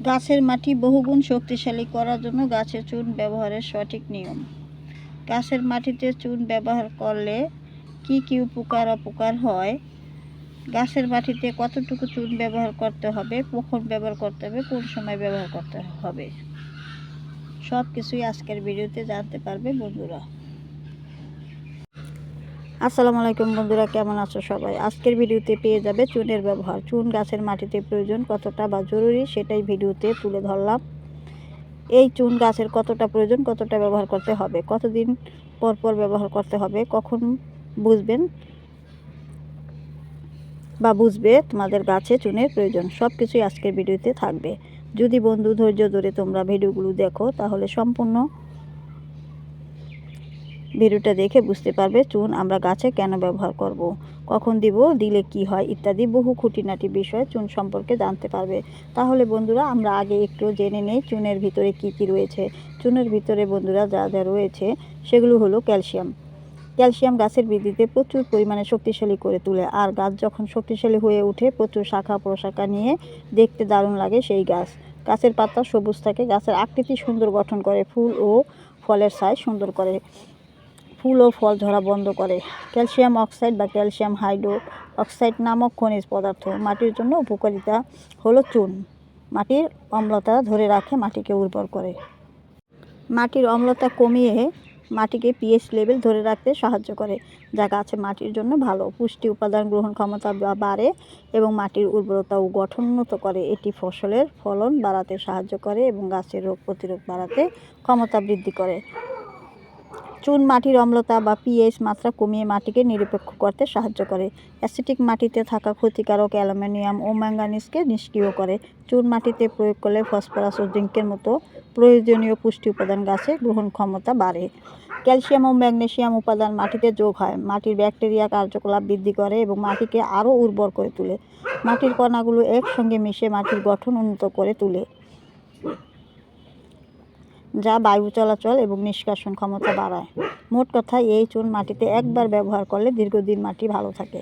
গাছের মাটি বহুগুণ শক্তিশালী করার জন্য গাছের চুন ব্যবহারের সঠিক নিয়ম। গাছের মাটিতে চুন ব্যবহার করলে কি কি উপকার অপকার হয়? গাছের মাটিতে কতটুকু চুন ব্যবহার করতে হবে? কখন ব্যবহার করতে হবে? কোন সময় ব্যবহার করতে হবে? সব কিছুই আজকের ভিডিওতে জানতে পারবে বন্ধুরা। আসসালামু আলাইকুম বন্ধুরা, কেমন আছো সবাই? আজকের ভিডিওতে পেয়ে যাবে চুনের ব্যবহার। চুন গাছের মাটিতে প্রয়োজন কতটা বা জরুরি সেটাই ভিডিওতে তুলে ধরলাম। এই চুন গাছের কতটা প্রয়োজন, কতটা ব্যবহার করতে হবে, কতদিন পর পর ব্যবহার করতে হবে, কখন বুঝবেন বা বুঝবে তোমাদের গাছে চুনের প্রয়োজন সব কিছুই আজকের ভিডিওতে থাকবে। যদি বন্ধু ধৈর্য ধরে তোমরা ভিডিওগুলো দেখো, তাহলে সম্পূর্ণ ভিডিওটা দেখে বুঝতে পারবে চুন আমরা গাছে কেন ব্যবহার করব। কখন দিব, দিলে কি হয় ইত্যাদি বহু খুঁটিনাটি বিষয় চুন সম্পর্কে জানতে পারবে। তাহলে বন্ধুরা, আমরা আগে একটু জেনে নেই চুনের ভিতরে কি কি রয়েছে। চুনের ভিতরে বন্ধুরা যা যা রয়েছে, সেগুলো হলো ক্যালসিয়াম। ক্যালসিয়াম গাছের বৃদ্ধিতে প্রচুর পরিমাণে শক্তিশালী করে তোলে আর গাছ যখন শক্তিশালী হয়ে ওঠে, প্রচুর শাখা প্রশাখা নিয়ে দেখতে দারুণ লাগে সেই গাছ। গাছের পাতা সবুজ থাকে, গাছের আকৃতি সুন্দর গঠন করে, ফুল ও ফলের সাইজ সুন্দর করে। ফুল ও ফল ঝরা বন্ধ করে। ক্যালসিয়াম অক্সাইড বা ক্যালসিয়াম হাইড্রো অক্সাইড নামক খনিজ পদার্থ মাটির জন্য উপকারিতা হলো চুন। মাটির অম্লতা ধরে রাখে, মাটিকে উর্বর করে। মাটির অম্লতা কমিয়ে মাটিকে পিএইচ লেভেল ধরে রাখতে সাহায্য করে, যা গাছে মাটির জন্য ভালো। পুষ্টি উপাদান গ্রহণ ক্ষমতা বাড়ে এবং মাটির উর্বরতা ও গঠন উন্নত করে। এটি ফসলের ফলন বাড়াতে সাহায্য করে এবং গাছের রোগ প্রতিরোধ বাড়াতে ক্ষমতা বৃদ্ধি করে। চুন মাটির অম্লতা বা পিএইচ মাত্রা কমিয়ে মাটিকে নিরপেক্ষ করতে সাহায্য করে। অ্যাসিটিক মাটিতে থাকা ক্ষতিকারক অ্যালুমিনিয়াম ও ম্যাঙ্গানিজকে নিষ্ক্রিয় করে। চুন মাটিতে প্রয়োগ করলে ফসফরাস ও জিঙ্কের মতো প্রয়োজনীয় পুষ্টি উপাদান গাছে গ্রহণ ক্ষমতা বাড়ে। ক্যালসিয়াম ও ম্যাগনেশিয়াম উপাদান মাটিতে যোগ হয়। মাটির ব্যাকটেরিয়া কার্যকলাপ বৃদ্ধি করে এবং মাটিকে আরও উর্বর করে তোলে। মাটির কণাগুলো একসঙ্গে মিশে মাটির গঠন উন্নত করে তোলে। যা বায়ু চলাচল এবং নিষ্কাশন ক্ষমতা বাড়ায়। মোট কথা, এই চুন মাটিতে একবার ব্যবহার করলে দীর্ঘদিন মাটি ভালো থাকে।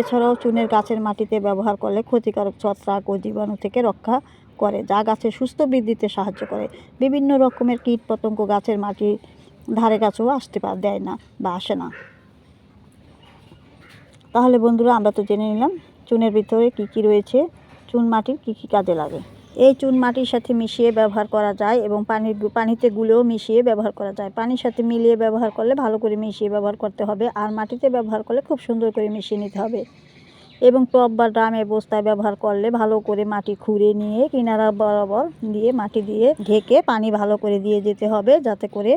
এছাড়াও চুনের গাছের মাটিতে ব্যবহার করলে ক্ষতিকারক ছত্রাক ও জীবাণু থেকে রক্ষা করে, যা গাছের সুস্থ বৃদ্ধিতে সাহায্য করে। বিভিন্ন রকমের কীট পতঙ্গ গাছের মাটি ধারে কাছেও আসতে পার দেয় না বা আসে না। তাহলে বন্ধুরা, আমরা তো জেনে নিলাম, চুনের ভিতরে কি কি রয়েছে, চুন মাটির কি কি কাজে লাগে। এই চুন মাটির সাথে মিশিয়ে ব্যবহার করা যায় এবং পানির পানিতে গুলেও মিশিয়ে ব্যবহার করা যায়। পানির সাথে মিলিয়ে ব্যবহার করলে ভালো করে মিশিয়ে ব্যবহার করতে হবে আর মাটিতে ব্যবহার করলে খুব সুন্দর করে মিশিয়ে নিতে হবে। এবং টপ বা ড্রামে বস্তায় ব্যবহার করলে ভালো করে মাটি খুঁড়ে নিয়ে কিনারা বরাবর দিয়ে মাটি দিয়ে ঢেকে পানি ভালো করে দিয়ে যেতে হবে যাতে করে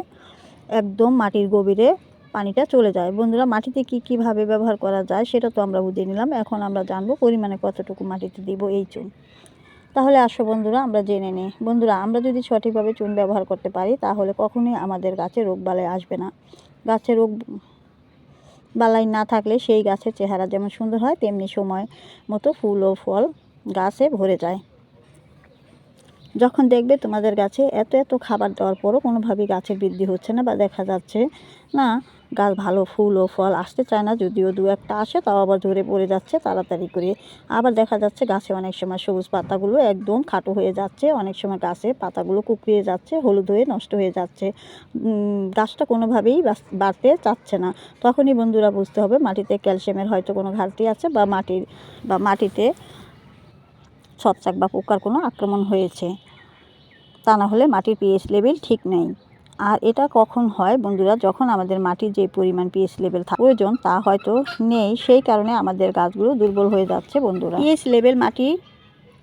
একদম মাটির গভীরে পানিটা চলে যায়। বন্ধুরা, মাটিতে কি কীভাবে ব্যবহার করা যায় সেটা তো আমরা বুঝে নিলাম। এখন আমরা জানব পরিমাণে কতটুকু মাটিতে দিব এই চুন। তাহলে আসো বন্ধুরা, আমরা জেনে নিই। বন্ধুরা, আমরা যদি সঠিকভাবে চুন ব্যবহার করতে পারি, তাহলে কখনোই আমাদের গাছে রোগ বালাই আসবে না। গাছে রোগ বালাই না থাকলে সেই গাছের চেহারা যেমন সুন্দর হয়, তেমনি সময় মতো ফুল ও ফল গাছে ভরে যায়। যখন দেখবে তোমাদের গাছে এত এত খাবার দেওয়ার পরও কোনোভাবেই গাছের বৃদ্ধি হচ্ছে না বা দেখা যাচ্ছে না, গাছ ভালো ফুল ও ফল আসতে চায় না, যদিও দু একটা আসে, তাও আবার ঝরে পড়ে যাচ্ছে তাড়াতাড়ি করে। আবার দেখা যাচ্ছে গাছে অনেক সময় সবুজ পাতাগুলো একদম খাটো হয়ে যাচ্ছে, অনেক সময় গাছে পাতাগুলো কুকড়িয়ে যাচ্ছে, হলুদ হয়ে নষ্ট হয়ে যাচ্ছে। গাছটা কোনোভাবেই বাড়তে চাচ্ছে না। তখনই বন্ধুরা বুঝতে হবে মাটিতে ক্যালসিয়ামের হয়তো কোনো ঘাটতি আছে বা মাটির, বা মাটিতে ছত্রাক বা পোকার কোনো আক্রমণ হয়েছে। তা না হলে মাটির পিএইচ লেভেল ঠিক নেই। আর এটা কখন হয় বন্ধুরা? যখন আমাদের মাটির যে পরিমাণ পিএইচ লেভেল প্রয়োজন, তা হয়তো নেই। সেই কারণে আমাদের গাছগুলো দুর্বল হয়ে যাচ্ছে বন্ধুরা। পিএইচ লেভেল মাটি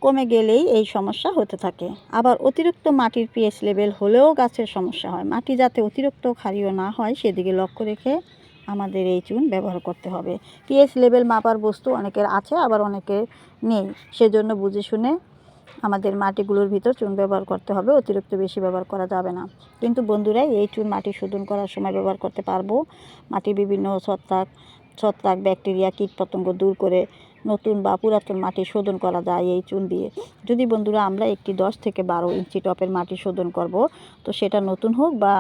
কমে গেলেই এই সমস্যা হতে থাকে। আবার অতিরিক্ত মাটির পিএইচ লেভেল হলেও গাছের সমস্যা হয়। মাটি যাতে অতিরিক্ত ক্ষারীয় না হয়, সেদিকে লক্ষ্য রেখে আমাদের এই চুন ব্যবহার করতে হবে। পিএইচ লেভেল মাপার বস্তু অনেকের আছে, আবার অনেকের নেই। সেজন্য বুঝে শুনে আমাদের মাটিগুলোর ভিতর চুন ব্যবহার করতে হবে, অতিরিক্ত বেশি ব্যবহার করা যাবে না। কিন্তু বন্ধুরা, এই চুন মাটি শোধন করার সময় ব্যবহার করতে পারব। মাটির বিভিন্ন ছত্রাক ছত্রাক, ব্যাকটেরিয়া, কীটপতঙ্গ দূর করে নতুন বা পুরাতন মাটি শোধন করা যায় এই চুন দিয়ে। যদি বন্ধুরা, আমরা একটি দশ থেকে বারো ইঞ্চি টপের মাটি শোধন করব, তো সেটা নতুন হোক বা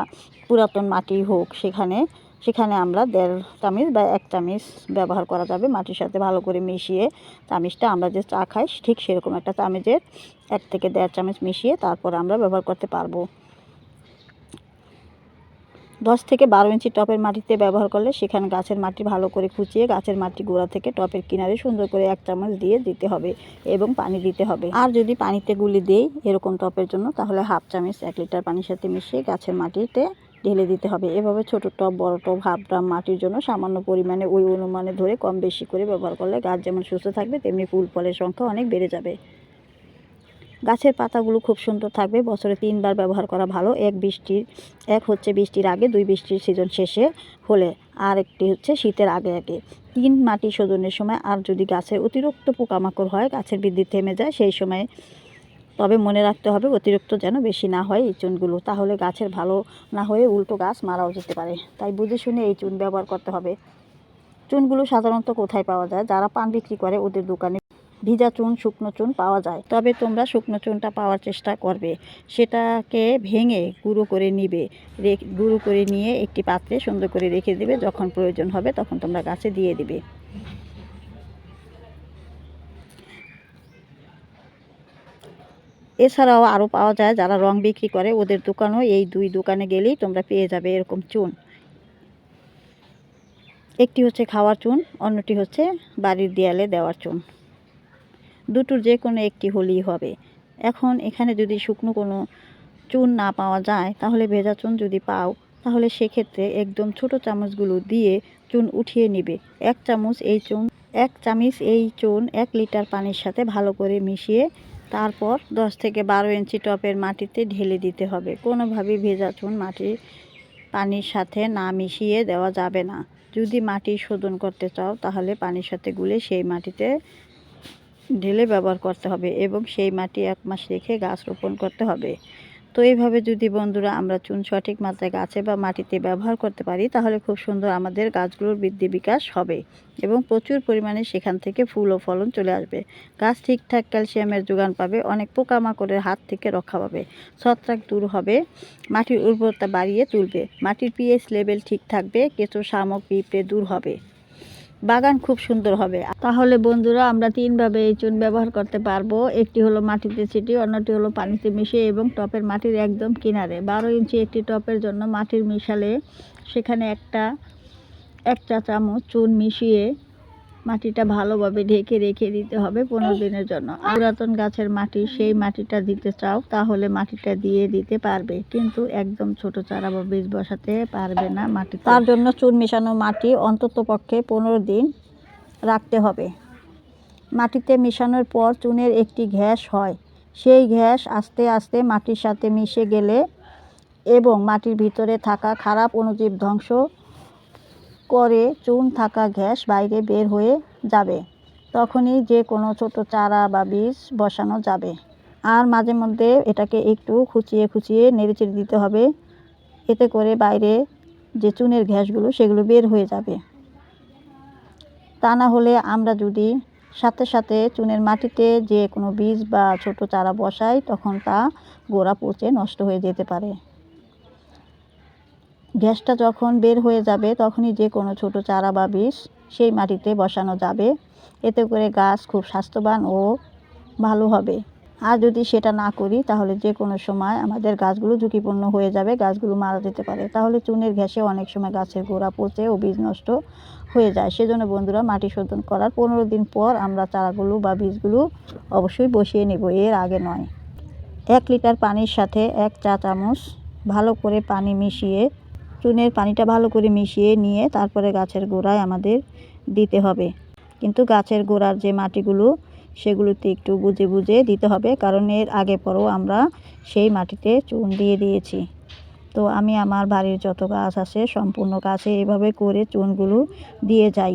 পুরাতন মাটি হোক, সেখানে সেখানে আমরা দেড় তামিজ বা এক চামিচ ব্যবহার করা যাবে মাটির সাথে ভালো করে মিশিয়ে তামিজটা আমরা যে চা খাই, ঠিক সেরকম একটা তামিজের এক থেকে দেড় চামচ মিশিয়ে তারপর আমরা ব্যবহার করতে পারব। দশ থেকে বারো ইঞ্চি টপের মাটিতে ব্যবহার করলে সেখানে গাছের মাটি ভালো করে খুঁচিয়ে গাছের মাটি গোড়া থেকে টপের কিনারে সুন্দর করে এক চামচ দিয়ে দিতে হবে এবং পানি দিতে হবে। আর যদি পানিতে গুলি দেই এরকম টপের জন্য, তাহলে হাফ চামচ এক লিটার পানির সাথে মিশিয়ে গাছের মাটিতে ঢেলে দিতে হবে। এভাবে ছোট টব, বড় টব, হাফ ড্রাম মাটির জন্য সামান্য পরিমাণে ওই অনুমানে ধরে কম বেশি করে ব্যবহার করলে গাছ যেমন সুস্থ থাকবে, তেমনি ফুল ফলের সংখ্যা অনেক বেড়ে যাবে। গাছের পাতাগুলো খুব সুন্দর থাকবে। বছরে তিনবার ব্যবহার করা ভালো। এক বৃষ্টির, এক হচ্ছে বৃষ্টির আগে, দুই বৃষ্টির সিজন শেষে হলে আর একটি হচ্ছে শীতের আগে আগে। তিন মাটি শোধনের সময় আর যদি গাছের অতিরিক্ত পোকামাকড় হয়, গাছের বৃদ্ধি থেমে যায়, সেই সময় তবে মনে রাখতে হবে অতিরিক্ত যেন বেশি না হয় এই চুনগুলো। তাহলে গাছের ভালো না হয়ে উল্টো গাছ মারাও যেতে পারে। তাই বুঝে শুনে এই চুন ব্যবহার করতে হবে। চুনগুলো সাধারণত কোথায় পাওয়া যায়? যারা পান বিক্রি করে ওদের দোকানে ভিজা চুন, শুকনো চুন পাওয়া যায়। তবে তোমরা শুকনো চুনটা পাওয়ার চেষ্টা করবে। সেটাকে ভেঙে গুঁড়ো করে নিবে। গুঁড়ো করে নিয়ে একটি পাত্রে সুন্দর করে রেখে দেবে। যখন প্রয়োজন হবে তখন তোমরা গাছে দিয়ে দিবে। এছাড়াও আরও পাওয়া যায় যারা রং বিক্রি করে, ওদের দোকানও এই দুই দোকানে গেলেই তোমরা পেয়ে যাবে এরকম চুন। একটি হচ্ছে খাওয়ার চুন, অন্যটি হচ্ছে বাড়ির দেয়ালে দেওয়ার চুন। দুটোর যে কোনো একটি হলেই হবে। এখন এখানে যদি শুকনো কোনো চুন না পাওয়া যায়, তাহলে ভেজা চুন যদি পাও, তাহলে সেক্ষেত্রে একদম ছোট চামচগুলো দিয়ে চুন উঠিয়ে নিবে। এক চামচ এই চুন, এক চামচ এই চুন এক লিটার পানির সাথে ভালো করে মিশিয়ে তারপর দশ থেকে বারো ইঞ্চি টপের মাটিতে ঢেলে দিতে হবে। কোনোভাবেই ভেজা চুন মাটি পানির সাথে না মিশিয়ে দেওয়া যাবে না। যদি মাটি শোধন করতে চাও, তাহলে পানির সাথে গুলে সেই মাটিতে ঢেলে ব্যবহার করতে হবে এবং সেই মাটি এক মাস রেখে গাছ রোপণ করতে হবে। তো এইভাবে যদি বন্ধুরা আমরা চুন সঠিক মাত্রায় গাছে বা মাটিতে ব্যবহার করতে পারি, তাহলে খুব সুন্দর আমাদের গাছগুলোর বৃদ্ধি বিকাশ হবে এবং প্রচুর পরিমাণে সেখান থেকে ফুল ও ফলন চলে আসবে। গাছ ঠিকঠাক ক্যালসিয়ামের যোগান পাবে, অনেক পোকামাকড়ের হাত থেকে রক্ষা পাবে, ছত্রাক দূর হবে, মাটির উর্বরতা বাড়িয়ে তুলবে, মাটির পিএইচ লেভেল ঠিক থাকবে, কেঁচো শামুক পিঁপড়ে দূর হবে। বাগান খুব সুন্দর হবে। তাহলে বন্ধুরা আমরা তিনভাবে এই চুন ব্যবহার করতে পারব। একটি হলো মাটিতে ছিটি, অন্যটি হলো পানিতে মিশিয়ে এবং টপের মাটির একদম কিনারে। বারো ইঞ্চি একটি টপের জন্য মাটির মিশালে সেখানে একটা, এক চা চামচ চুন মিশিয়ে মাটিটা ভালোভাবে ঢেকে রেখে দিতে হবে পনেরো দিনের জন্য। পুরাতন গাছের মাটি, সেই মাটিটা দিতে চাও, তাহলে মাটিটা দিয়ে দিতে পারবে। কিন্তু একদম ছোট চারা বা বীজ বসাতে পারবে না মাটি তার জন্য চুন মেশানো মাটি অন্তত পক্ষে পনেরো দিন রাখতে হবে। মাটিতে মেশানোর পর চুনের একটি ঘ্যাস হয়। সেই ঘ্যাস আস্তে আস্তে মাটির সাথে মিশে গেলে এবং মাটির ভিতরে থাকা খারাপ অনুজীব ধ্বংস করে চুন থাকা গ্যাস বাইরে বের হয়ে যাবে। তখনই যে কোনো ছোট চারা বা বীজ বসানো যাবে। আর মাঝে মধ্যে এটাকে একটু খুচিয়ে খুচিয়ে নেড়েচেড়ে দিতে হবে। এতে করে বাইরে যে চুনের গ্যাসগুলো, সেগুলো বের হয়ে যাবে। তা না হলে আমরা যদি সাথে সাথে চুনের মাটিতে যে কোনো বীজ বা ছোট চারা বসাই, তখন তা গোড়া পচে নষ্ট হয়ে যেতে পারে। গ্যাসটা যখন বের হয়ে যাবে, তখনই যে কোনো ছোট চারা বা বীজ সেই মাটিতে বসানো যাবে। এতে করে গাছ খুব স্বাস্থ্যবান ও ভালো হবে। আর যদি সেটা না করি, তাহলে যে কোনো সময় আমাদের গাছগুলো ঝুঁকিপূর্ণ হয়ে যাবে, গাছগুলো মারা যেতে পারে। তাহলে চুনের ঘ্যাসে অনেক সময় গাছের গোড়া পচে ও বীজ নষ্ট হয়ে যায়। সেজন্য বন্ধুরা, মাটি শোধন করার পনেরো দিন পর আমরা চারাগুলো বা বীজগুলো অবশ্যই বসিয়ে নেব। এর আগে নয়। এক লিটার পানির সাথে এক চা চামচ ভালো করে পানি মিশিয়ে চুনের পানিটা ভালো করে মিশিয়ে নিয়ে তারপরে গাছের গোড়ায় আমাদের দিতে হবে। কিন্তু গাছের গোড়ার যে মাটিগুলো, সেগুলোতে একটু বুঝে বুঝে দিতে হবে, কারণ এর আগে পরও আমরা সেই মাটিতে চুন দিয়ে দিয়েছি। তো আমি আমার বাড়ির যত গাছ আছে, সম্পূর্ণ গাছে এভাবে করে চুনগুলো দিয়ে যাই।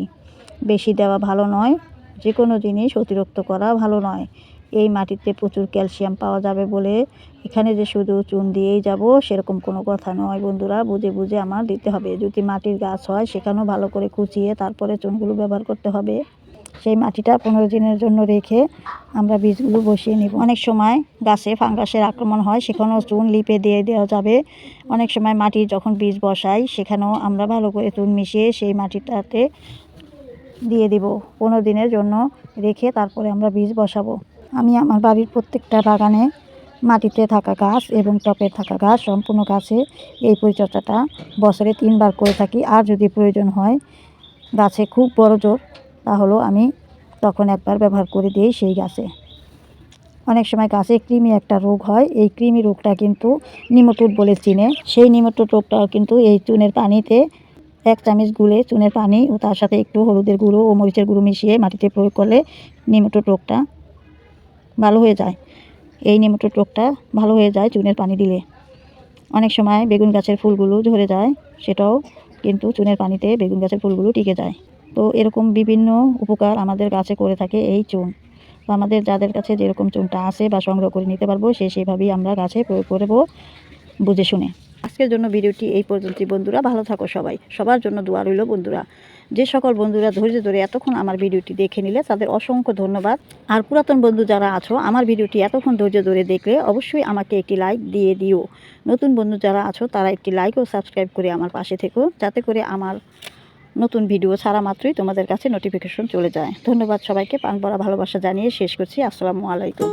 বেশি দেওয়া ভালো নয় যে কোনো জিনিস অতিরিক্ত করা ভালো নয়। এই মাটিতে প্রচুর ক্যালসিয়াম পাওয়া যাবে বলে এখানে যে শুধু চুন দিয়েই যাব, সেরকম কোনো কথা নয় বন্ধুরা। বুঝে বুঝে আমার দিতে হবে। যদি মাটির গাছ হয়, সেখানেও ভালো করে কুচিয়ে তারপরে চুনগুলো ব্যবহার করতে হবে। সেই মাটিটা পনেরো দিনের জন্য রেখে আমরা বীজগুলো বসিয়ে নিব। অনেক সময় গাছে ফাঙ্গাসের আক্রমণ হয়, সেখানেও চুন লিপে দিয়ে দেওয়া যাবে। অনেক সময় মাটি যখন বীজ বসাই, সেখানেও আমরা ভালো করে চুন মিশিয়ে সেই মাটিটাতে দিয়ে দিব। পনেরো দিনের জন্য রেখে তারপরে আমরা বীজ বসাবো। আমি আমার বাড়ির প্রত্যেকটা বাগানে মাটিতে থাকা গাছ এবং টপে থাকা গাছ, সম্পূর্ণ গাছে এই পরিচর্যাটা বছরে তিনবার করে থাকি। আর যদি প্রয়োজন হয়, গাছে খুব বড় জোর, তাহলেও আমি তখন একবার ব্যবহার করে দিই সেই গাছে। অনেক সময় গাছে কৃমি একটা রোগ হয়, এই কৃমি রোগটা কিন্তু নিমটুট বলে চিনে। সেই নিমটুট রোগটাও কিন্তু এই চুনের পানিতে এক চামচ গুলে চুনের পানি ও তার সাথে একটু হলুদের গুঁড়ো ও মরিচের গুঁড়ো মিশিয়ে মাটিতে প্রয়োগ করলে নিমটুট রোগটা ভালো হয়ে যায়। এই নিমটুট রোগটা ভালো হয়ে যায় চুনের পানি দিলে। অনেক সময় বেগুন গাছের ফুলগুলো ঝরে যায়, সেটাও কিন্তু চুনের পানিতে বেগুন গাছের ফুলগুলো টিকে যায়। তো এরকম বিভিন্ন উপকার আমাদের গাছে করে থাকে এই চুন। তো আমাদের যাদের কাছে যেরকম চুনটা আছে বা সংগ্রহ করে নিতে পারব, সে সেভাবেই আমরা গাছে প্রয়োগ করব বুঝে শুনে। আজকের জন্য ভিডিওটি এই পর্যন্তই, বন্ধুরা। ভালো থাকো সবাই। সবার জন্য দোয়া রইল, বন্ধুরা। যে সকল বন্ধুরা ধৈর্য ধরে এতক্ষণ আমার ভিডিওটি দেখে নিলে, তাদের অসংখ্য ধন্যবাদ। আর পুরাতন বন্ধু যারা আছো, আমার ভিডিওটি এতক্ষণ ধৈর্য ধরে দেখলে অবশ্যই আমাকে একটি লাইক দিয়ে দিও। নতুন বন্ধু যারা আছো, তারা একটি লাইক ও সাবস্ক্রাইব করে আমার পাশে থেকো, যাতে করে আমার নতুন ভিডিও ছাড়া মাত্রই তোমাদের কাছে নোটিফিকেশন চলে যায়। ধন্যবাদ সবাইকে। পান পড়া ভালোবাসা জানিয়ে শেষ করছি। আসসালামু আলাইকুম।